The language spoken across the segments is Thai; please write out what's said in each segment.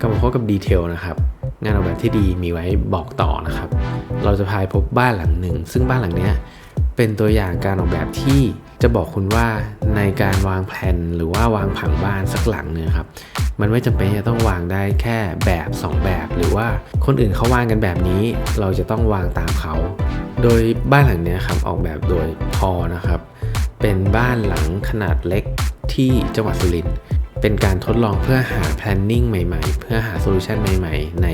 กลับมาพบกับดีเทลนะครับ งานออกแบบที่ดีมีไว้บอกต่อนะครับ เราจะพายพบบ้านหลังหนึ่ง ซึ่งบ้านหลังเนี้ยเป็นตัวอย่างการออกแบบที่จะบอกคุณว่าในการวางแผนหรือว่าวางผังบ้านสักหลังเนี่ยครับมันไม่จำเป็นจะต้องวางได้แค่แบบ 2 แบบ หรือว่าคนอื่นเขาวางกันแบบนี้ เราจะต้องวางตามเขา โดยบ้านหลังนี้ครับออกแบบโดยพอนะครับ เป็นบ้านหลังขนาดเล็กที่จังหวัดสุรินทร์ เป็นการทดลองเพื่อหา planning ใหม่ๆ เพื่อหาโซลูชันใหม่ๆ ใน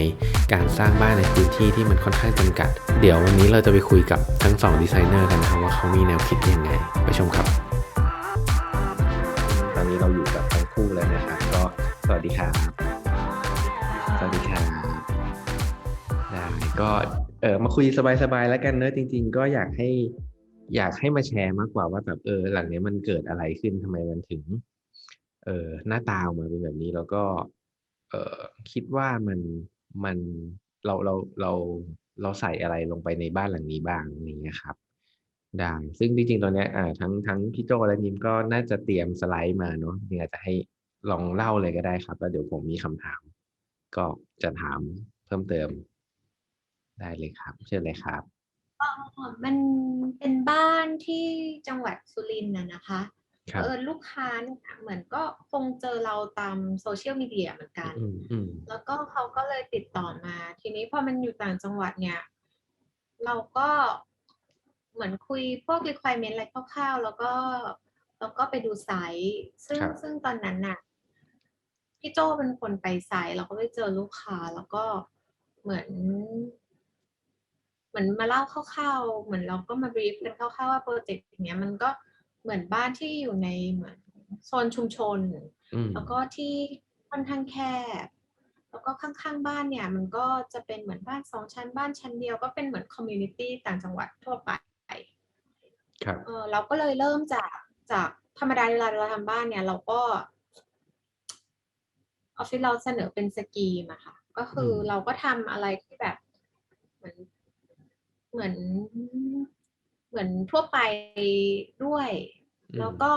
การสร้างบ้านในพื้นที่ที่มันค่อนข้างจำกัด เดี๋ยววันนี้เราจะไปคุยกับทั้งสองดีไซเนอร์กันนะครับว่าเขามีแนวคิดยังไง ไปชมครับ ตอนนี้เราอยู่กับทั้งคู่แล้วนะครับก็สวัสดีครับ สวัสดีครับได้ก็เออมาคุยสบายๆแล้วกันเนอะจริง ๆ ก็อยากให้อยากให้มาแชร์มากกว่าว่าแบบเออหลังนี้มันเกิดอะไรขึ้นทำไมมันถึง เออหน้าตาออกมาเป็นแบบนี้แล้วก็ เออคิดว่ามันมันเราเราเราเราใส่อะไรลงไปในบ้านหลังนี้บ้างอย่างเงี้ยครับได้ซึ่งจริงๆตอนเนี้ยอ่าทั้งทั้งพี่โจและนิมก็น่าจะเตรียมสไลด์มาเนาะยังอาจจะให้ลองเล่าเลยก็ได้ครับ แล้วเดี๋ยวผมมีคำถาม ก็จะถามเพิ่มเติม ได้เลยครับ เชิญเลยครับอ๋อมันเป็นบ้านที่จังหวัดสุรินทร์นะนะคะ เออลูกค้าเนี่ยเหมือนก็คงเจอเราตามโซเชียลมีเดียเหมือนกันอืมอืมแล้วก็เขาก็เลยติดต่อมา ทีนี้พอมันอยู่ต่างจังหวัดเนี่ย เราก็เหมือนคุยพวก requirement อะไรคร่าวๆ แล้วก็แล้วก็ไปดูไซต์ซึ่งครับซึ่งตอนนั้นน่ะพี่โจเป็นคนไปไซต์เราก็ไปเจอลูกค้าแล้วก็เหมือน เหมือนมาเล่าคร่าวๆ เหมือนเราก็มาบรีฟกันคร่าวๆว่าโปรเจกต์เนี้ยมันก็ เหมือนบ้านที่อยู่ในเหมือนโซนชุมชนอืมแล้วก็ที่ค่อนข้างแคบ แล้วก็ข้างๆบ้านเนี่ยมันก็จะเป็นเหมือนบ้านสองชั้นบ้านชั้นเดียวก็เป็นเหมือนคอมมูนิตี้ต่างจังหวัดทั่วไปครับเออเราก็เลยเริ่มจากจากธรรมดาเวลาเราทำบ้านเนี่ยเราก็ออฟฟิศเราเสนอเป็นสกีมอะค่ะ ก็คืออมเราก็ทำอะไรที่แบบเหมือนเหมือนเหมือนทั่วไปด้วยอืม แล้วก็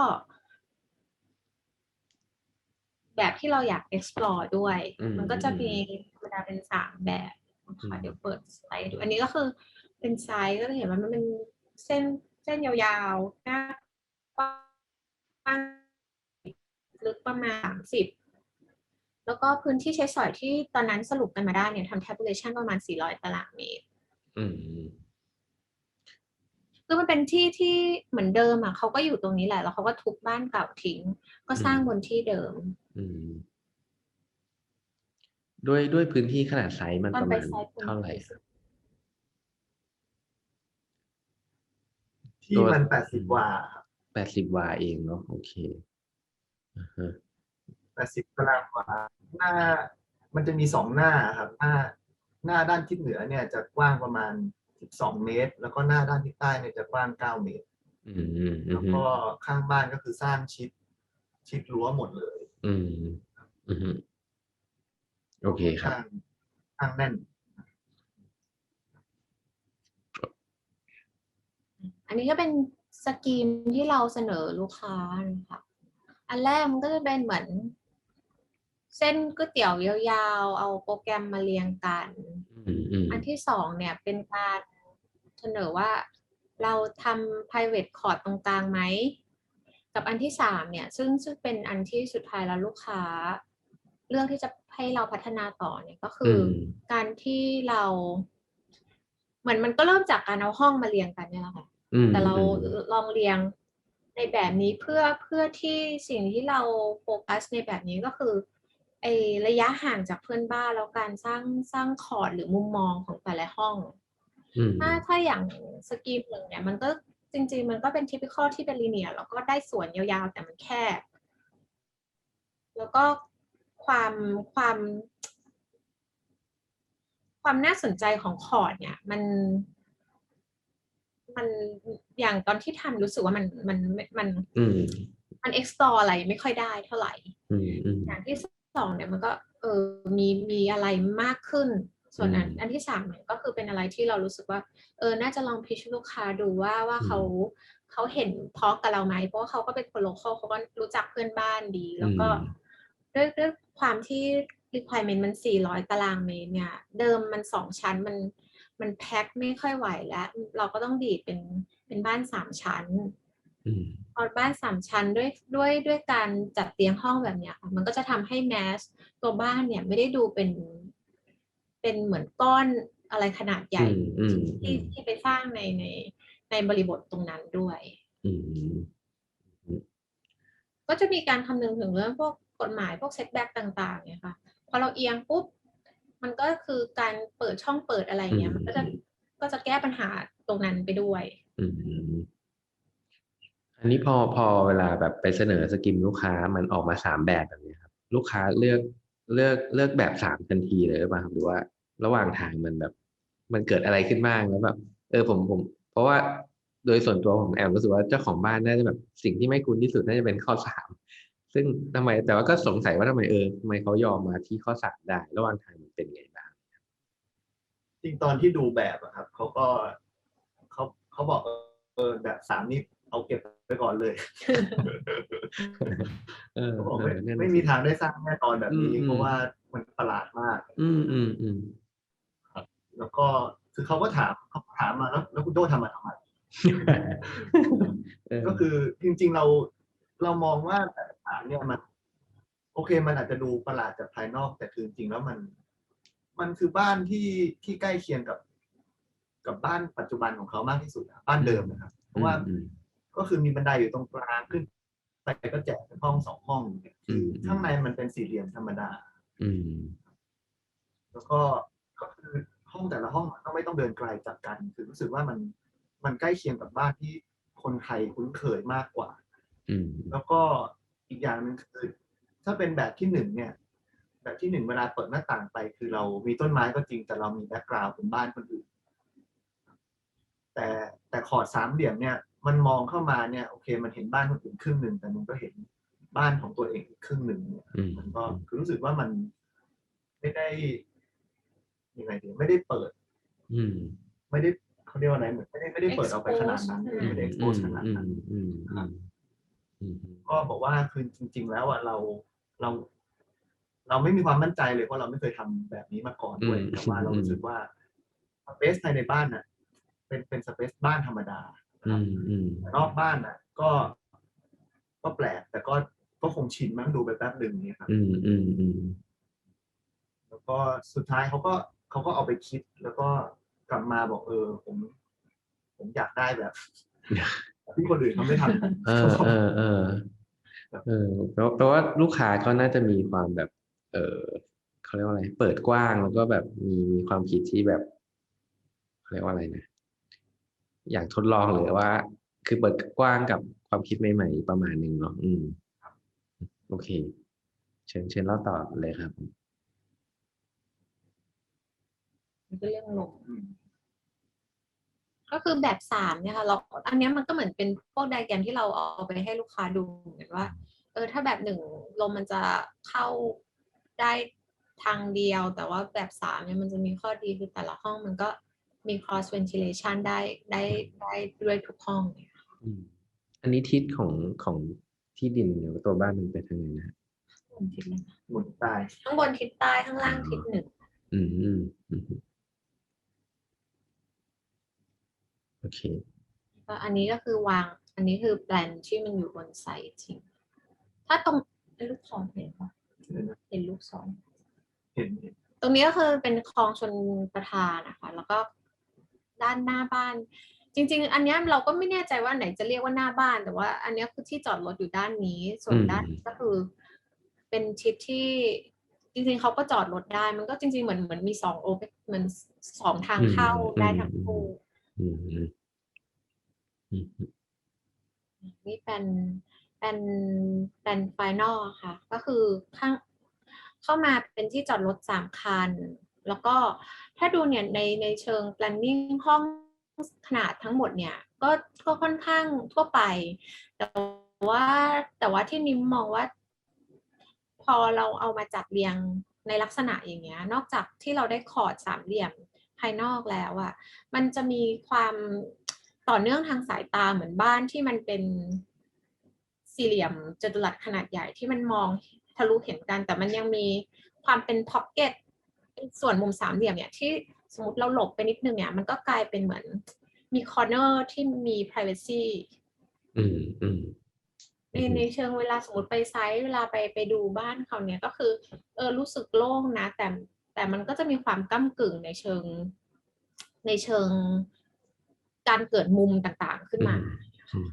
แบบที่เราอยาก explore ด้วยอืมมันก็จะอืมมีธรรมดาเป็นสามแบบนะอืคะมเดี๋ยวเปิดสไลด์ดู อันนี้ก็คือเป็นไซส์ก็จะเห็นว่ามันเป็นเส้นเส้นยาวๆหน้ากว้างลึกประมาณสามสิบแล้วก็พื้นที่ใช้สอยที่ตอนนั้นสรุปกันมาได้เนี่ยทำ tabulation ประมาณ 400 ตารางเมตรอืม คือมันเป็นที่ที่เหมือนเดิมอะเขาก็อยู่ตรงนี้แหละ แล้วเขาก็ทุบบ้านเก่าทิ้ง ก็สร้างบนที่เดิมอืมด้วยด้วยพื้นที่ขนาดไซส์มันตอปนระไปมาณไซต์เท่าไหร่ครับที่มันแปดสิบวาครับแปดสิบวาเองเนาะโอเคอ่าฮะแปดสิบตารางวาหน้า มันจะมีสองหน้าครับ หน้า หน้าด้านทิศเหนือเนี่ยจะกว้างประมาณ สิบสองเมตร แล้วก็หน้าด้านทิศใต้เนี่ยจะกว้างเก้าเมตรอืมอืมอืแล้วมก็ข้างบ้านก็คือสร้างชิด ชิดรั้วหมดเลย อืมอืมโอเคครับข้างข้างแน่น อันนี้ก็เป็นสกีมที่เราเสนอลูกค้านะคะอันแรกมันก็จะเป็นเหมือน เส้นก๋วยเตี๋ยวยาวๆ เอาโปรแกรมมาเรียงกันอืมอืมอันที่สองเนี่ยเป็นการเสนอว่าเราทำ private court ตรงกลางไหม กับอันที่สามเนี่ยซึ่งซึ่งเป็นอันที่สุดท้ายแล้วลูกค้า เรื่องที่จะให้เราพัฒนาต่อเนี่ยก็คืออมการที่เราเหมือนมันก็เริ่มจากการเอาห้องมาเรียงกันเนี่ยแหละค่ะอืมแต่เราอืมลองเรียงในแบบนี้เพื่อเพื่อที่สิ่งที่เราโฟกัสในแบบนี้ก็คือไอระยะห่างจากเพื่อนบ้านแล้วการสร้างสร้างคอร์ดหรือมุมมองของแต่ละห้องอืมถ้าถ้าอย่างสกีมหนึ่งเนี่ยมันก็จริง ๆ มันก็เป็นทิพิคอลที่เป็นลีเนียแล้วก็ได้สวนยาวๆ แต่มันแคบ แล้วก็ความความ ความน่าสนใจของคอร์ดเนี่ยมันมันอย่างตอนที่ทำรู้สึกว่ามันมันมันอืมมัน explore อะไรไม่ค่อยได้เท่าไหร่อืมอืมอย่างที่ส องเนี่ยมันก็เออมีมีอะไรมากขึ้น ส่วนอันอืมอันที่สามเนี่ยก็คือเป็นอะไรที่เรารู้สึกว่า เออน่าจะลองพิชลูกค้าดูว่าว่าอืมเขาเขาเห็นพร้อมกับเราไหมเพราะว่าเขาก็เป็นคนโลคอลเขาก็รู้จักเพื่อนบ้านดี แล้วก็อืมด้วยด้วยความที่ requirement มัน 400 ตารางเมตรเนี่ย เดิมมันสองชั้นมันมันแพ็คไม่ค่อยไหวแล้ว เราก็ต้องดีดเป็นเป็นบ้านสามชั้น อืมพอบ้านสามชั้นด้วยด้วยด้วยการจัดเตียงห้องแบบเนี้ยค่ะมันก็จะทำให้แมสตัวบ้านเนี่ยไม่ได้ดูเป็น เป็นเหมือนก้อนอะไรขนาดใหญ่อืมอืมที่ที่ไปสร้างในในในบริบทตรงนั้นด้วยอืมก็จะมีการคำนึงถึงเรื่องพวกกฎหมายพวกเซตแบ็กต่างๆเนี่ยค่ะพอเราเอียงปุ๊บ มันก็คือการเปิดช่องเปิดอะไรเงี้ยมันก็จะก็จะแก้ปัญหาตรงนั้นไปด้วยอืมอั นนี้พอพอเวลาแบบไปเสนอสกิมลูกค้ามันออกมาสามแบบแบบนี้ครับ ลูกค้าเลือกเลือกเลือกแบบสามทันทีเลยหรือเปล่าครับหรือว่าระหว่างทางมันแบบ มันเกิดอะไรขึ้นบ้างแล้วแบบเออผมผม เพราะว่าโดยส่วนตัวผมแอบรู้สึกว่าเจ้าของบ้านน่าจะแบบสิ่งที่ไม่คุ้นที่สุดน่าจะเป็นข้อสามซึ่งทำไมแต่ว่าก็สงสัยว่าทำไมเออทำไมเขายอมมาที่ข้อสามได้ ระหว่างทางมันเป็นไงบ้างจริงตอนที่ดูแบบอะครับเขาก็เขาเขาบอกเออแบบสามนี่ เอาเก็บไปก่อนเลยเออเขาบอกเอไม่อนั่นน่ะไม่มีทางได้สร้างแน่ตอนแบบนี้อืมเพราะว่ามันประหลาดมาก อืมอืมอืมแล้วก็คือเขาก็ถามเขาถามมาแล้วแล้วคุณโดทำมาทำไมเออก็คือจริง ๆเราเรามองว่าแต่ละฐานเนี่ยมัน โอเคมันอาจจะดูประหลาดจากภายนอก แต่คือจริงๆแล้วมัน มันคือบ้านที่ที่ใกล้เคียงกับ กับบ้านปัจจุบันของเขามากที่สุดอะบ้านเดิมนะครับ เพราะว่าอืม ก็คือมีบันไดอยู่ตรงกลางขึ้นไปก็แจกเป็นห้องสองห้องเนี่ยคือมข้างในมันเป็นสี่เหลี่ยมธรรมดา อืม แล้วก็ก็คือห้องแต่ละห้องมันก็ไม่ต้องเดินไกลจากกัน คือรู้สึกว่ามันมันใกล้เคียงกับบ้านที่คนไทยคุ้นเคยมากกว่า อืม แล้วก็อีกอย่างหนึ่งคือถ้าเป็นแบบที่หนึ่งเนี่ย แบบที่หนึ่งเวลาเปิดหน้าต่างไป คือเรามีต้นไม้ก็จริงแต่เรามีแบ็กกราวด์เป็นบ้านคนอื่นแต่แต่ขอดสามเหลี่ยมเนี่ย มันมองเข้ามาเนี่ยโอเค มันเห็นบ้านคนอื่นครึ่งหนึ่งแต่มันก็เห็นบ้านของตัวเองอีกครึ่งหนึ่งเนี่ยอืมมันก็คือรู้สึกว่ามันไม่ได้ยังไงดีไม่ได้เปิด อืม ไม่ได้เขาเรียกว่าอะไรเหมือนไม่ได้ไม่ได้เปิดออกไปขนาดนั้น Expose ไม่ได้อืม expose ขนาดอืนั้นมอืมอืมอืมก็บอกว่าคือจริง ๆ แล้วอะเราเรา เราไม่มีความมั่นใจเลยเพราะเราไม่เคยทำแบบนี้มาก่อนด้วยแต่ว่าเรารู้สึกว่าสเปซภายในบ้านอะ เป็นเป็นสเปซบ้านธรรมดานะค อืรับมอืมแต่นอกบ้านอะ ก็ก็แปลก แต่ก็ก็คงชินมั้งดูไปแป๊บหนึ่งเนี่ยครับอืมอืมอืมแล้วก็สุดท้ายเขาก็เขาก็เอาไปคิด แล้วก็กลับมาบอกเออ ผม ผมอยากได้แบบที่คนอื่นเขาไม่ทำกันเออเออเออเออแปลว่าแปลว่าลูกค้าก็น่าจะมีความแบบ เออเขาเรียกว่าอะไร เปิดกว้างแล้วก็แบบมีมีความคิดที่แบบเขาเรียกว่าอะไรนะ อยากทดลองหรือว่า คือเปิดกว้างกับความคิดใหม่ๆประมาณหนึ่งเนาะอืมโอเค เชิญเชิญเล่าต่อเลยครับมันก็เรื่องลมอืมก็คือแบบสามเนี่ยค่ะเราอันเนี้ยมันก็เหมือนเป็นพวกไดอะแกรมที่เราเอาไปให้ลูกค้าดูเหมือนว่า เออ ถ้าแบบหนึ่งลมมันจะเข้าได้ทางเดียว แต่ว่าแบบสามเนี่ยมันจะมีข้อดีคือแต่ละห้องมันก็ มี cross ventilation ได้ได้ได้ด้วยทุกห้องเนี่ยอืมอันนี้ทิศของของที่ดินหรือว่าตัวบ้านมันไปทางไหนนะฮะข้างบนทิศเลยนะหมุนตายข้างบนทิศใต้ข้างล่างทิศเหนึ่งอืมอืมอืมโอเคก็อันนี้ก็คือวาง อันนี้คือแปลนที่มันอยู่บนไซต์จริง ถ้าตรงเอ้ยลูกศรเห็นปะเห็นลูกศรเห็นเห็นตรงนี้ก็คือเป็นคลองชนประทานนะคะ แล้วก็ ด้านหน้าบ้าน จริง ๆ อันเนี้ยเราก็ไม่แน่ใจว่าไหนจะเรียกว่าหน้าบ้าน แต่ว่า อันเนี้ยคือที่จอดรถอยู่ด้านนี้ ส่วนอืมด้านนี้ก็คือ เป็นชิดที่จริงๆเขาก็จอดรถได้ มันก็จริง ๆ เหมือนเหมือนมีสองโอเปเหมือนสองทางเข้าได้ทั้งคู่อืมอืมอืมนี่เป็นเป็นเป็นไฟนอลค่ะ ก็คือข้างเข้ามาเป็นที่จอดรถสามคัน แล้วก็ถ้าดูเนี่ยในในเชิง planning ห้องขนาดทั้งหมดเนี่ยก็ก็ค่อนข้างทั่วไป แต่ว่าแต่ว่าที่นิมมองว่า พอเราเอามาจัดเรียงในลักษณะอย่างเงี้ย นอกจากที่เราได้คอร์ดสามเหลี่ยมภายนอกแล้วอะมันจะมีความต่อเนื่องทางสายตาเหมือนบ้านที่มันเป็นสี่เหลี่ยมจัตุรัสขนาดใหญ่ที่มันมองทะลุเห็นกัน แต่มันยังมีความเป็นพ็อกเก็ต ส่วนมุมสามเหลี่ยมเนี่ยที่สมมติเราหลบไปนิดนึงเนี่ยมันก็กลายเป็นเหมือนมีคอร์เนอร์ที่มี privacy อืมอืมในในเชิงเวลาสมมติไปไซต์เวลาไปไปดูบ้านเขาเนี่ยก็คือ เออรู้สึกโล่งนะ แต่แต่มันก็จะมีความก้ากึ่งในเชิง ในเชิงการเกิดมุมต่างๆขึ้นมาอืม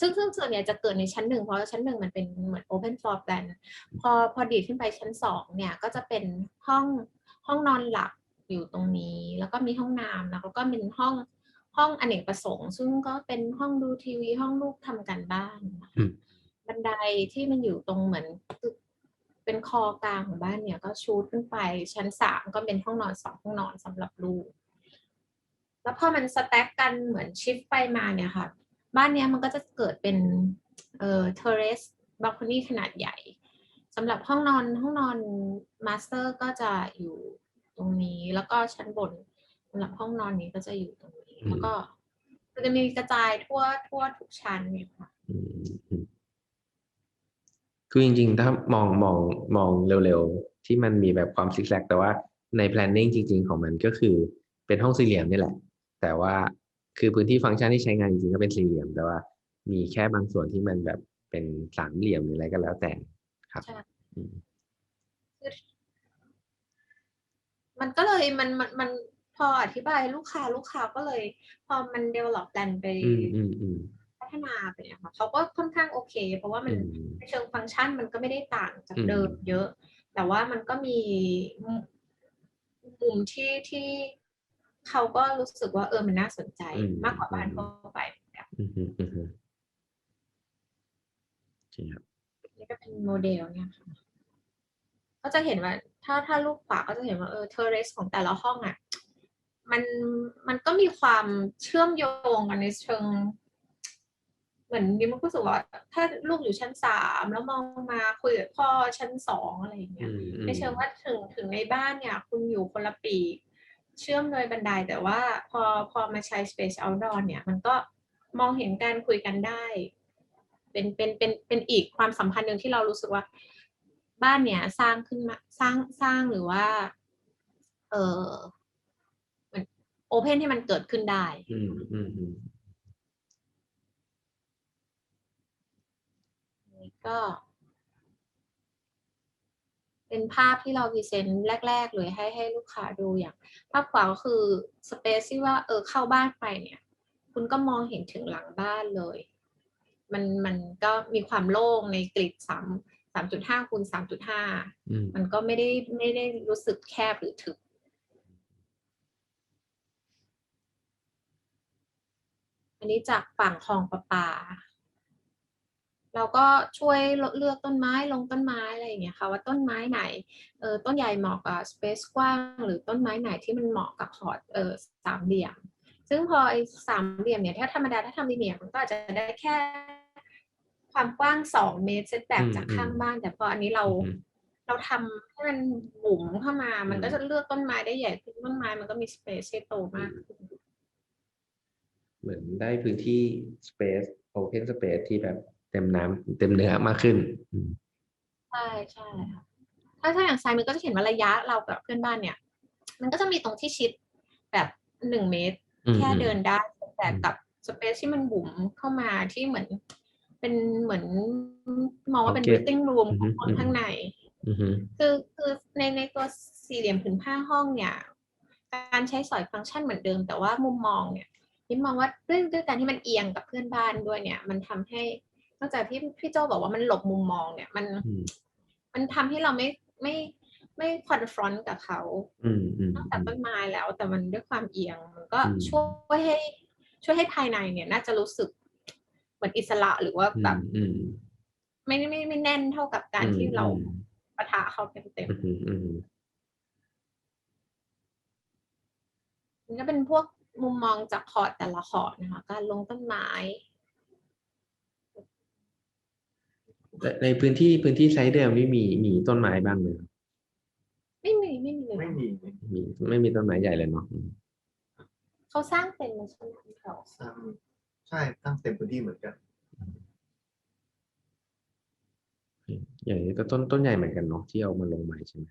ซึ่งซึ่งส่วนใหญ่จะเกิดในชั้นหนึ่งเพราะว่าชั้นหนึ่งมันเป็นเหมือน open floor plan พอพอดีดขึ้นไปชั้นสองเนี่ยก็จะเป็นห้องห้องนอนหลับอยู่ตรงนี้ แล้วก็มีห้องน้ำแล้วก็เป็นห้องห้องอเนกประสงค์ ซึ่งก็เป็นห้องดูทีวีห้องลูกทำกันบ้านนะคะอืมบันไดที่มันอยู่ตรงเหมือนตึกเป็นคอกลางของบ้านเนี่ยก็ชูดขึ้นไปชั้นสามก็เป็นห้องนอนสองห้องนอนสำหรับลูก แล้วพอมันสแต็กกันเหมือนชิฟไปมาเนี่ยค่ะ บ้านเนี้ยมันก็จะเกิดเป็นเอ่อเทเรสบัลคอนี่ขนาดใหญ่สำหรับห้องนอนห้องนอนมาสเตอร์ก็จะอยู่ตรงนี้แล้วก็ชั้นบนสำหรับห้องนอนนี้ก็จะอยู่ตรงนี้อืมแล้วก็มันจะมีกระจายทั่วทั่วทุกชั้นเนี่ยค่ะอืมอืมคือจริงๆ ถ้ามองมองมองเร็วๆ ที่มันมีแบบความซิกแซกแต่ว่าใน planning จริง ๆ ของมันก็คือเป็นห้องสี่เหลี่ยมนี่แหละ แต่ว่า คือพื้นที่ฟังก์ชันที่ใช้งานจริงๆก็เป็นสี่เหลี่ยม แต่ว่ามีแค่บางส่วนที่มันแบบเป็นสามเหลี่ยมหรืออะไรก็แล้วแต่ครับใช่อืมมันก็เลยมันมันมันพออธิบายลูกค้าลูกค้าก็เลย พอมัน develop plan ไปอืมอืมอืมพัฒนาไปเนี่ยค่ะเขาก็ค่อนข้างโอเค เพราะว่ามันอืมในเชิงฟังก์ชันมันก็ไม่ได้ต่างจากอืมเดิมเยอะ แต่ว่ามันก็มีมุมมุมที่ที่ เขาก็รู้สึกว่าเออมันน่าสนใจมากกว่าบ้านทั่วไปแบบอืมอืมอืมอืมโอเคครับนี่ก็เป็นโมเดลเนี่ยค่ะก็จะเห็นว่า ถ้าถ้าลูกขวาก็จะเห็นว่าเออเทอร์เรสของแต่ละห้องอะมันมันก็มีความเชื่อมโยงกันในเชิง เหมือนดิมันก็รู้สึกว่าถ้าลูกอยู่ชั้นสามแล้วมองมาคุยกับพ่อชั้นสองอะไรอย่างเงี้ยอืมอืมไม่เชิงว่าถึงถึงในบ้านเนี่ย คุณอยู่คนละปีก เชื่อมโดยบันไดแต่ว่าพอพอมาใช้ Space Outdoor เนี่ย มันก็มองเห็นการคุยกันได้ เป็นเป็นเป็นเป็นอีกความสัมพันธ์หนึ่งที่เรารู้สึกว่า บ้านเนี่ยสร้างขึ้นมาสร้างสร้างหรือว่า เออเหมือนโอเพนที่มันเกิดขึ้นได้ อืมอืมอืมนี่ก็ เป็นภาพที่เราพรีเซนต์แรก ๆ เลยให้ให้ลูกค้าดูอย่าง ภาพขวาก็คือสเปซที่ว่าเออเข้าบ้านไปเนี่ย คุณก็มองเห็นถึงหลังบ้านเลย มันมันก็มีความโล่งในกริดสามสามจุดห้าคูณสามจุดห้าอืมมันก็ไม่ได้ไม่ได้รู้สึกแคบหรือถึกอันนี้จากฝั่งคลองประปา เราก็ช่วยเลือกต้นไม้ลงต้นไม้อะไรอย่างเงี้ยค่ะว่าต้นไม้ไหนเออต้นใหญ่เหมาะกับสเปซกว้าง หรือต้นไม้ไหนที่มันเหมาะกับพอร์ตเออสามเหลี่ยม ซึ่งพอไอ้สามเหลี่ยมเนี่ยถ้าธรรมดาถ้าทำลีเนียร์มันก็อาจจะได้แค่ความกว้างสองเมตรเซตแบ็กจากข้างบ้าน แต่พออันนี้เราอืมเราทำให้มันบุ๋มเข้ามา มันอืมก็จะเลือกต้นไม้ได้ใหญ่ขึ้นต้นไม้มันก็มีสเปซให้โตมากขึ้นเหมือนได้พื้นที่ space open space ที่แบบ เต็มน้ำเต็มเนื้อมากขึ้นอืมใช่ใช่ค่ะถ้าถ้าอย่างซ้ายมือก็จะเห็นว่าระยะเรากับเพื่อนบ้านเนี่ย มันก็จะมีตรงที่ชิดแบบหนึ่งเมตรอืมแค่เดินได้แต่อืมกับสเปซที่มันบุ๋มเข้ามาที่เหมือน เป็นเหมือนมองว่าเป็น Pocket meeting room อือฮึของข้างในอือฮึคือคือในในตัวสี่เหลี่ยมผืนผ้าห้องเนี่ย การใช้สอยฟังก์ชันเหมือนเดิม แต่ว่ามุมมองเนี่ยนี่มองว่าด้วยด้วยการที่มันเอียงกับเพื่อนบ้านด้วยเนี่ย มันทำให้ นอกจากที่พี่โจบอกว่ามันหลบมุมมองเนี่ย มันอืมมันทำให้เราไม่ไม่ไม่คอนฟรอนต์กับเขาอืมอืมนอกจากต้นไม้แล้ว แต่มันด้วยความเอียงมันก็อืมช่วยให้ ช่วยให้ภายในเนี่ย น่าจะรู้สึกเหมือนอิสระหรือว่าอืแบมบอืมไม่ไม่ไม่แน่นเท่ากับการที่เราอืมปะทะเขาเต็มเต็มอืมอืมอืมๆมันก็เป็นพวกมุมมองจากคอร์ดแต่ละคอร์ดนะคะ การลงต้นไม้ แต่ ในพื้นที่พื้นที่ไซต์เดิมนี่มีมีต้นไม้บ้างไหมครับไม่มีไม่มีเลยไม่มีมีไม่มีต้นไม้ใหญ่เลยเนาะอืมเขาสร้างเป็นมาใช่ไหมเขาสร้างใช่ตั้งเต็มพื้นที่เหมือนกันอย่างนี้ก็ต้นต้นใหญ่เหมือนกันเนาะที่เอามาลงใหม่ใช่ไหม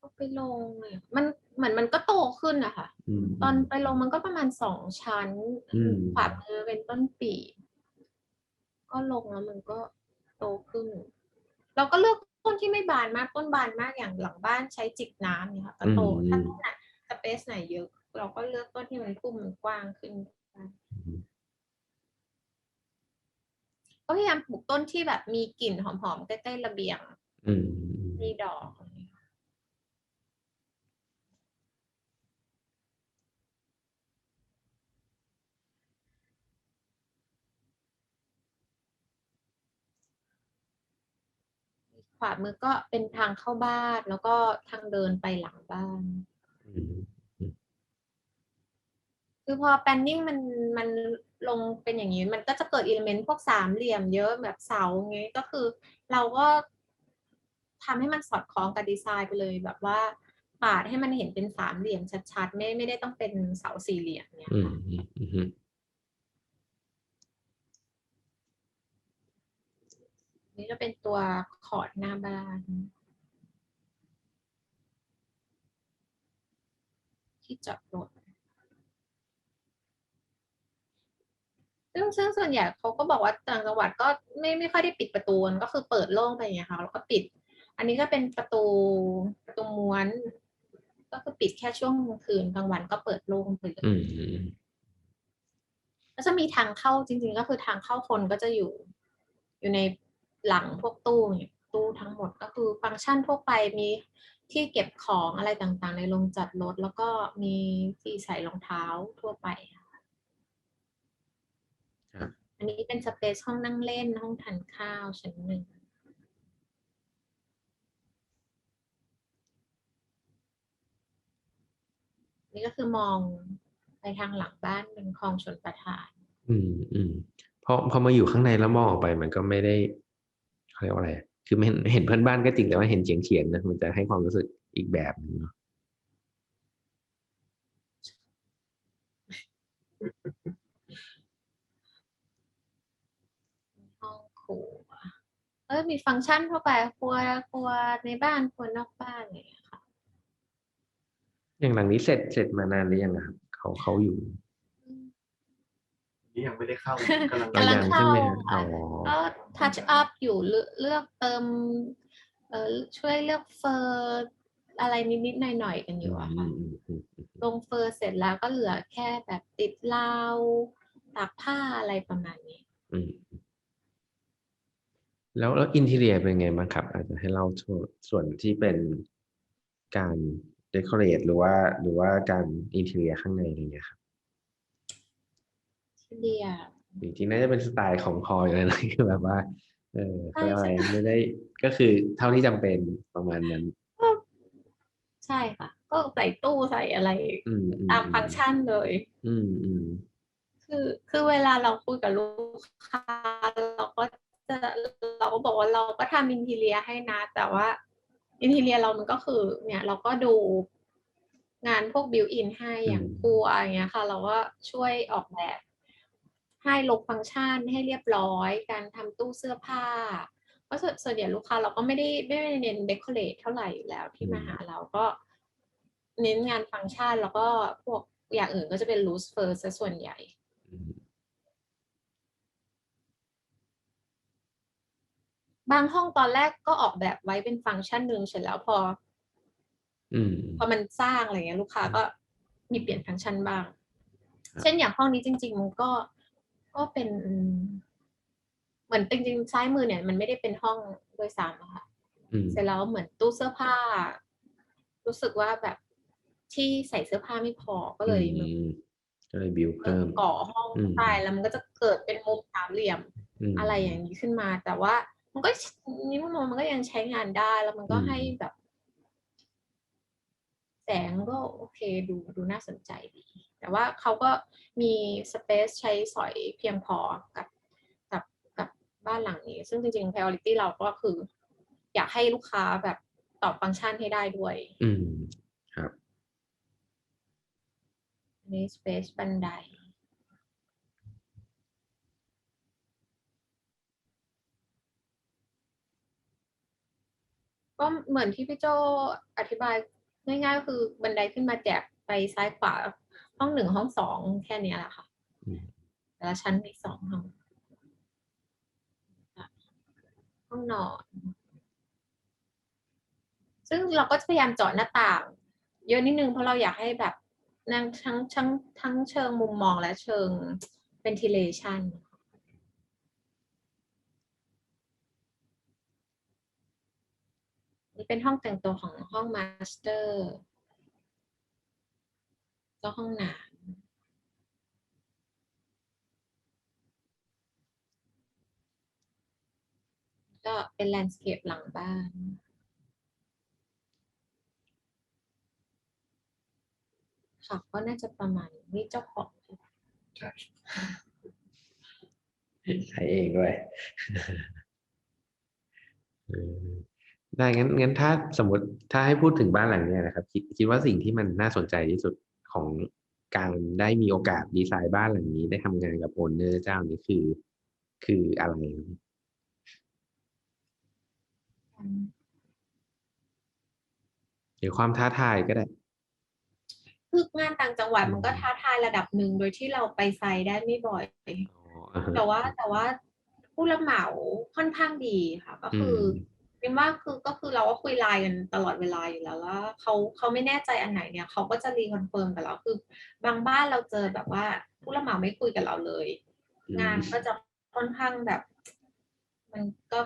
ก็ไปลงเลยมันเหมือนมันก็โตขึ้นอะค่ะอืมตอนไปลงมันก็ประมาณสองชั้นอืมขวามือเป็นต้นปีบก็ลงแล้วมันก็โตขึ้น เราก็เลือกต้นที่ไม่บานมากต้นบานมากอย่างหลังบ้านใช้จิกน้ำเนี่ยค่ะก็โตถ้าต้นไหนสเปซไหนเยอะ เราก็เลือกต้นที่มันพุ่มมันกว้างขึ้นก็พยายามปลูกต้นที่แบบมีกลิ่นหอมๆใกล้ๆระเบียงอืมอืมมีดอกอะไรอย่างเงี้ย ขวามือก็เป็นทางเข้าบ้าน แล้วก็ทางเดินไปหลังบ้านอืมคือพอแปนนิ่งมันมันลงเป็นอย่างนี้ มันก็จะเกิดอิเลเมนต์พวกสามเหลี่ยมเยอะแบบเสาอย่างเงี้ยก็คือ เราก็ทำให้มันสอดคล้องกับดีไซน์ไปเลยแบบว่าปาดให้มันเห็นเป็นสามเหลี่ยมชัดๆ ไม่ไม่ได้ต้องเป็นเสาสี่เหลี่ยมเนี่ยอืมค่ะ อืมอืมอืม นี่จะเป็นตัวคอร์ดหน้าบ้านที่จอดรถซึ่งซึ่งส่วนใหญ่เขาก็บอกว่าต่างจังหวัดก็ไม่ไม่ค่อยได้ปิดประตูมันก็คือเปิดโล่งไปอย่างเงี้ยค่ะแล้วก็ปิด อันนี้ก็เป็นประตูประตูม้วน ก็คือปิดแค่ช่วงกลางคืนกลางวันก็เปิดโล่งไปเลยอืมอืมแล้วจะมีทางเข้าจริง ๆ ก็คือทางเข้าคนก็จะอยู่ อยู่ใน หลังพวกตู้เนี่ยตู้ทั้งหมดก็คือฟังก์ชันทั่วไปมีที่เก็บของอะไรต่างๆ ในโรงจัดรถ แล้วก็มีที่ใส่รองเท้าทั่วไปค่ะครับอันนี้เป็นสเปซห้องนั่งเล่นห้องทานข้าวชั้นหนึ่งนี่ก็คือมองไปทางหลังบ้านเป็นคลองชนประทาน อืมอืมพอพอมาอยู่ข้างในแล้วมองออกไปมันก็ไม่ได้ เขาเรียกว่าอะไรอะคือไม่เห็นเห็นเพื่อนบ้านก็จริงแต่ว่าเห็นเฉียงเฉียงๆนะมันจะให้ความรู้สึกอีกแบบหนึงเนาะห้องครัวเออมีฟังก์ชันทั่วไปครัวครัวในบ้านครัวนอกบ้านอะไรอย่างเงี้ยค่ะ อย่างหลังนี้เสร็จเสร็จมานานหรือยังอะครับเขาเขาอยู่ นี่ยังไม่ได้เข้ากำลังกำลังยังเข้าใช่ไหมฮะค่ะอ๋อก็ทัชอัพอยู่เลือกเลือกเติมเออช่วยเลือกเฟอร์อะไรนิดๆหน่อยๆกันอยู่อะค่ะอืมอืมอืมลงเฟอร์เสร็จแล้วก็เหลือแค่แบบติดราวตากผ้าอะไรประมาณนี้อืมแล้วแล้วอินทีเรียเป็นไงบ้างครับ อาจจะให้เล่าส่วนส่วนที่เป็นการเดคอเรทหรือว่าหรือว่าการอินทีเรียข้างในอะไรอย่างเงี้ยครับ ที่เดียจริงๆน่าจะเป็นสไตล์ของพลอยเลยนะคือแบบว่า เออใช่เขาเรียกอะไรใช่ไม่ได้ก็คือเท่าที่จำเป็นประมาณนั้นก็ใช่ค่ะ ก็ใส่ตู้ใส่อะไรอืมอืตามฟังก์ชันเลย อืมอืมคือคือเวลาเราคุยกับลูกค้าเราก็จะเราก็บอกว่าเราก็ทำอินทีเรียให้นะ แต่ว่าอินทีเรียเรามันก็คือ เนี่ย เราก็ดูงานพวกบิวอินให้อย่างครัวอย่างเงี้ยค่ะ เราก็ช่วยออกแบบ ให้ลงฟังก์ชันให้เรียบร้อย การทำตู้เสื้อผ้า เพราะส่วนส่วนใหญ่ลูกค้าเราก็ไม่ได้ไม่ได้เน้นเดคอเรทเท่าไหร่อยู่แล้วที่มาหาเราก็เน้นงานฟังก์ชันแล้วก็พวกอย่างอื่นก็จะเป็น loose first ซะส่วนใหญ่อืมบางห้องตอนแรกก็ออกแบบไว้เป็นฟังก์ชันหนึ่งเสร็จแล้วพออืมพอมันสร้างอะไรเงี้ยลูกค้าก็มีเปลี่ยนฟังก์ชันบ้างครับเช่นอย่างห้องนี้จริง ๆ มันก็ ก็เป็นเหมือนจริงๆซ้ายมือเนี่ย มันไม่ได้เป็นห้องโดยสารอะค่ะอืมเสร็จแล้วเหมือนตู้เสื้อผ้า รู้สึกว่าแบบที่ใส่เสื้อผ้าไม่พอก็เลยอืมก็เลยบิวเพิ่มก่อห้องอืมใช่แล้วมันก็จะเกิดเป็นมุมสามเหลี่ยมมอะไรอย่างนี้ขึ้นมา แต่ว่ามันก็นิ้วมองมันก็ยังใช้งานได้แล้วมันก็อืมให้แบบ แสงก็โอเคดูดูน่าสนใจดี แต่ว่าเขาก็มีสเปซใช้สอยเพียงพอกับกับกับบ้านหลังนี้ ซึ่งจริงๆ priority เราก็คือ อยากให้ลูกค้าแบบตอบฟังก์ชันให้ได้ด้วย อืมครับอันนี้ space บันไดอก็เหมือนที่พี่โจอธิบาย ง่ายๆก็คือบันไดขึ้นมาแจกไปซ้ายขวาห้องหนึ่งห้องสองแค่เนี้ยแหละค่ะอืมแต่ละชั้นมีสองห้องห้องนอน ซึ่งเราก็จะพยายามเจาะหน้าต่าง เยอะนิดนึงเพราะเราอยากให้แบบนั่งทั้งทั้งทั้งเชิงมุมมองและเชิง ventilation นี่เป็นห้องแต่งตัวของห้องมาสเตอร์ก็ห้องน้ำก็เป็นแลนด์สเคปหลังบ้านค่ะก็น่าจะประมาณนี้เจ้าของใช่ใช้เองด้วย ได้งั้นงั้นถ้าสมมติถ้าให้พูดถึงบ้านหลังเนี้ยนะครับคิดคิดว่าสิ่งที่มันน่าสนใจที่สุดของการได้มีโอกาสดีไซน์บ้านหลังนี้ได้ทำงานกับโอนเนอร์เจ้านี้คือ คืออะไรครับหรือความท้าทายก็ได้คืองานต่างจังหวัดมันก็ท้าทายระดับหนึ่งโดยที่เราไปไซต์ได้ไม่บ่อยอ๋ออ่าฮะแต่ว่าแต่ว่าผู้รับเหมาค่อนข้างดีค่ะ ก็คืออ มเป็นว่าคือก็คือเราก็คุยไลน์กันตลอดเวลาอยู่แล้วว่าเขาเขาไม่แน่ใจอันไหนเนี่ยเขาก็จะรีคอนเฟิร์มกับเราคือบางบ้านเราเจอแบบว่าผู้รับเหมาไม่คุยกับเราเลย งานก็จะค่อนข้างแบบ มันก็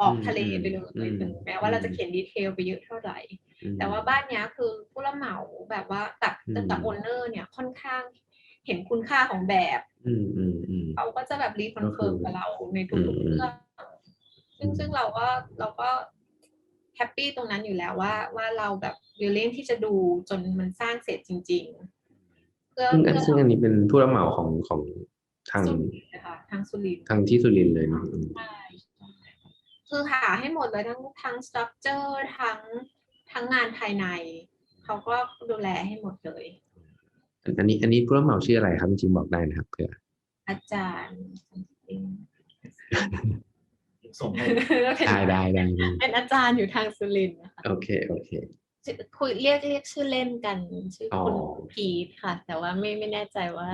ออกทะเลไปเลยอืมถึงแม้ว่าเราจะอืมเขียนดีเทลไปเยอะเท่าไหร่อืมแต่ว่าบ้านเนี้ยคือผู้รับเหมาแบบว่ากับอืมกับโอนเนอร์เนี่ยค่อนข้างเห็นคุณค่าของแบบอืมอืมอืมเขาก็จะแบบรีคอนเฟิร์มก็คือกับเราในทุกอืมๆเรื่อง ซึ่งอืมซึ่งเราก็เราก็แฮปปี้ตรงนั้นอยู่แล้วว่า ว่าเราแบบวิลเล่งที่จะดูจนมันสร้างเสร็จจริง ๆ เพื่อซึ่งอันเพื่อซึ่งอันนี้เป็นผู้รับเหมาของของทางสุรินทร์นะคะทางสุรินทร์ทางที่สุรินทร์เลยเนอะอืมใช่คือหาให้หมดเลยทั้งทั้งสตรัคเจอร์ทั้งทั้งงานภายใน เขาก็ดูแลให้หมดเลย อันอันนี้อันนี้ผู้รับเหมาชื่ออะไรครับจริงๆบอกได้นะครับเผื่ออาจารย์ ส่งให้ได้ได้ได้ได้เป็นอาจารย์อยู่ทางสุรินทร์นะคะโอเคโอเคชื่อคุยเรียกเรียกชื่อเล่นกันชื่อคุณอ๋อพีทค่ะ แต่ว่าไม่ไม่แน่ใจว่า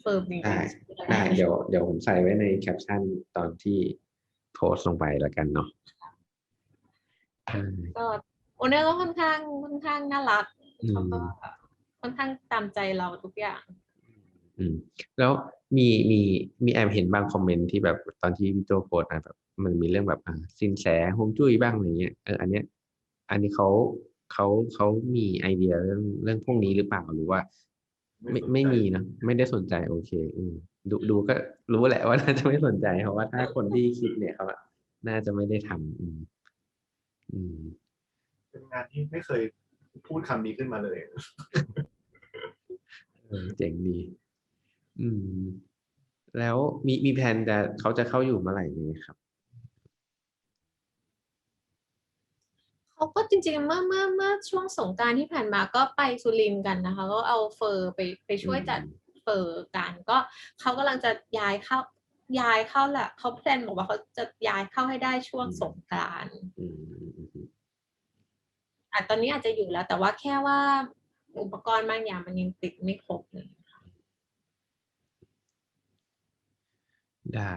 เฟิร์มจริงได้ๆชื่ออะไรได้เดี๋ยวเดี๋ยวผมใส่ไว้ในแคปชั่นตอนที่โพสต์ลงไปแล้วกันเนาะอ่าก็โอเนอร์ก็ค่อนข้างค่อนข้างน่ารักอืมเขาก็ค่อนข้างตามใจเราทุกอย่าง อืม แล้วมีมีมีแอบเห็นบางคอมเมนต์ที่แบบตอนที่พี่โจโพสต์นะแบบ มันมีเรื่องแบบอ่าสินแสฮวงจุ้ยบ้างอะไรเงี้ยเอออันเนี้ยอันนี้เขาเขาเขามีไอเดียเรื่องเรื่องพวกนี้หรือเปล่าหรือว่า ไม่ไม่มีเนอะไม่ได้สนใจโอเค อืมดูดูก็รู้แหละว่าน่าจะไม่สนใจเพราะว่าถ้าคนที่คิดเนี่ยเขาอะน่าจะไม่ได้ทำอืม อืม เป็นงานที่ไม่เคยพูดคำนี้ขึ้นมาเลยเออเจ๋งดี อืม แล้วมีมีแผนจะเขาจะเข้าอยู่เมื่อไหร่ไหมครับ เขาก็จริงๆ เมื่อเมื่อเมื่อช่วงสงกรารที่ผ่านมาก็ไปสุรินทร์กันนะคะ ก็เอาเฟอร์ไปไปช่วยจัดเฟอร์กันก็เขากำลังจะย้ายเข้าย้ายเข้าแหละเขาแพลนบอกว่าเขาจะย้ายเข้าให้ได้ช่วงสงกรานอืมอืมอืมอืมอะตอนนี้อาจจะอยู่แล้ว แต่ว่าแค่ว่าอุปกรณ์บางอย่างมันยังติดไม่ครบเลยได้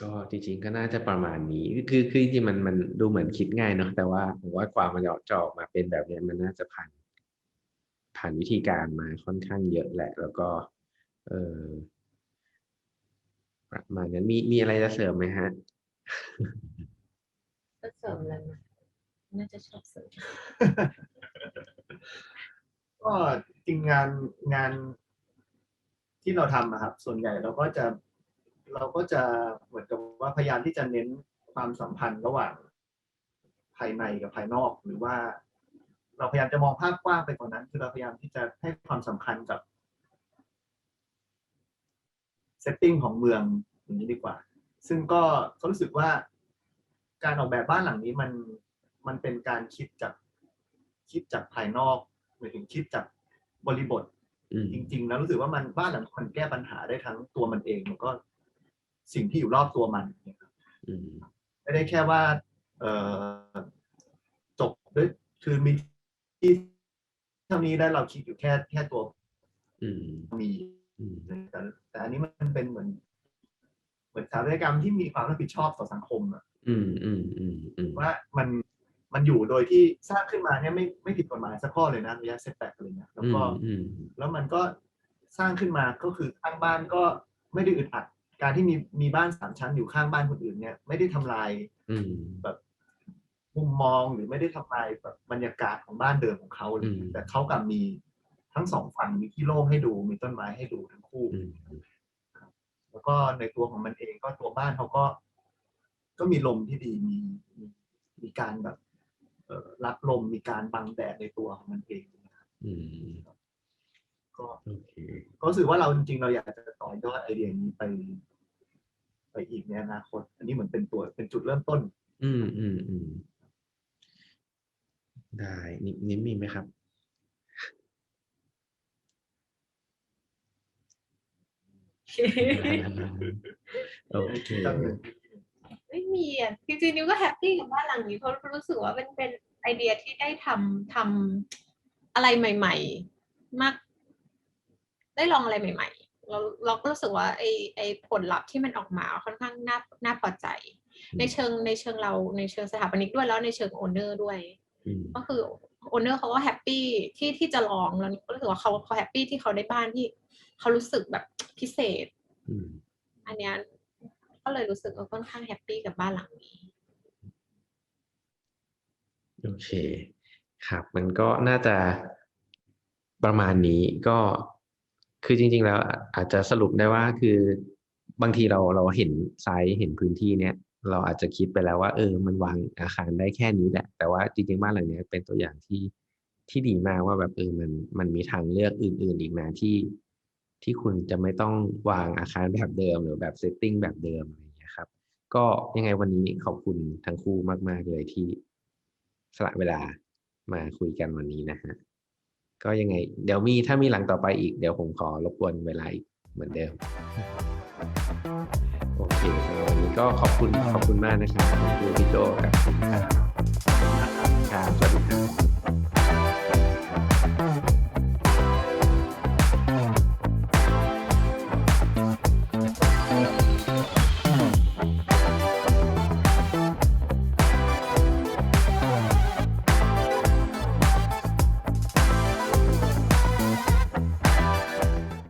ก็จริงๆก็น่าจะประมาณนี้ คือคือจริงๆมันมันดูเหมือนคิดง่ายเนาะแต่ว่าผมว่ากว่ามันจะจะออกมาเป็นแบบเนี้ยมันน่าจะผ่านผ่านวิธีการมาค่อนข้างเยอะแหละ แล้วก็ เออประมาณนั้นมีมีอะไรจะเสริมไหมฮะก็เสริมอะไรมาน่าจะชอบเสริมก็จริงงานงานที่เราทำนะครับ ส่วนใหญ่เราก็จะ เราก็จะเหมือนกับว่าพยายามที่จะเน้นความสัมพันธ์ระหว่างภายในกับภายนอกหรือว่า เราพยายามจะมองภาพกว้างไปกว่านั้น คือเราพยายามที่จะให้ความสำคัญกับเซตติ้งของเมืองอย่างนี้ดีกว่า ซึ่งก็ก็รู้สึกว่าการออกแบบบ้านหลังนี้มันมันเป็นการคิดจากคิดจากภายนอกหมายถึงคิดจากบริบทอืมจริง ๆ แล้วรู้สึกว่ามันบ้านหลังมันแก้ปัญหาได้ทั้งตัวมันเองแล้วก็ สิ่งที่อยู่รอบตัวมันเนี่ยครับอืมไม่ได้แค่ว่าเออด้วยคือมีที่เท่านี้ได้เราคิดอยู่แค่แค่ตัวอืมมีอืมแต่แต่อันนี้มันเป็นเหมือน เหมือนสถาปัตยกรรมที่มีความรับผิดชอบต่อสังคมอะอืมอืมอืมอืมว่ามันมันอยู่โดยที่สร้างขึ้นมาเนี่ยไม่ไม่ผิดกฎหมายสักข้อเลยนะระยะเซตแบ็กอะไรเงี้ยแล้วก็อืมแล้วมันก็สร้างขึ้นมาก็คือข้างบ้านก็ไม่ได้อึดอัด การที่มีมีบ้านสามชั้นอยู่ข้างบ้านคนอื่นเนี่ย ไม่ได้ทำลายอืมแบบมุมมองหรือไม่ได้ทำลายแบบบรรยากาศของบ้านเดิมของเขาเลยอืมแต่เขากลับมีทั้งสองฝั่งมีที่โล่งให้ดูมีต้นไม้ให้ดูทั้งคู่อืมแล้วก็ในตัวของมันเองก็ตัวบ้านเขาก็ ก็มีลมที่ดีมีมีมีการแบบเอ่อรับลมมีการบังแดดในตัวของมันเองนะครับอืม ก็โอเคก็รู้สึกว่าเราจริงๆเราอยากจะต่อยอดไอเดียนี้ไป ไปอีกในอนาคต อันนี้เหมือนเป็นตัวเป็นจุดเริ่มต้น อืมอืมอืมได้นินิ้มมีไหมครับ โอเคไม่มีอะจริงๆนิวก็แฮปปี้กับบ้านหลังนี้เพราะรู้สึกว่าเป็นเป็นไอเดียที่ได้ทำทำอะไรใหม่ ๆ มาก ได้ลองอะไรใหม่ ๆ เราเราก็รู้สึกว่าไอไอผลลัพธ์ที่มันออกมาค่อนข้างน่าน่าพอใจอืมในเชิงในเชิงเราในเชิงสถาปนิกด้วยแล้วในเชิงโอนเนอร์ด้วยอืมก็คือโอนเนอร์เขาก็แฮปปี้ที่ที่จะลองแล้วนิวก็รู้สึกว่าเขาเขาแฮปปี้ที่เขาได้บ้านที่เขารู้สึกแบบพิเศษอืมอันเนี้ยก็เลยรู้สึกว่าค่อนข้างแฮปปี้กับบ้านหลังนี้โอเค ครับ มันก็น่าจะประมาณนี้ก็ คือจริง ๆ แล้วอาจจะสรุปได้ว่าคือบางทีเราเราเห็นไซส์เห็นพื้นที่เนี้ยเราอาจจะคิดไปแล้วว่า เออ มันวางอาคารได้แค่นี้แหละ แต่ว่าจริงๆบ้านหลังนี้เป็นตัวอย่างที่ที่ดีมากว่าแบบเออมันมันมีทางเลือกอื่น ๆ อีกนะที่ ที่คุณจะไม่ต้องวางอาคารแบบเดิม หรือแบบเซตติ้งแบบเดิมอะไรอย่างเงี้ยครับ ก็ยังไงวันนี้ขอบคุณทั้งคู่มาก ๆ เลยที่สละเวลามาคุยกันวันนี้นะฮะ ก็ยังไง เดี๋ยวมีถ้ามีหลังต่อไปอีกเดี๋ยวผมขอรบกวนเวลาอีกเหมือนเดิมโอเควันนี้ก็ขอบคุณขอบคุณมากนะครับคุณครูพี่โจกับครับสวัสดีครับ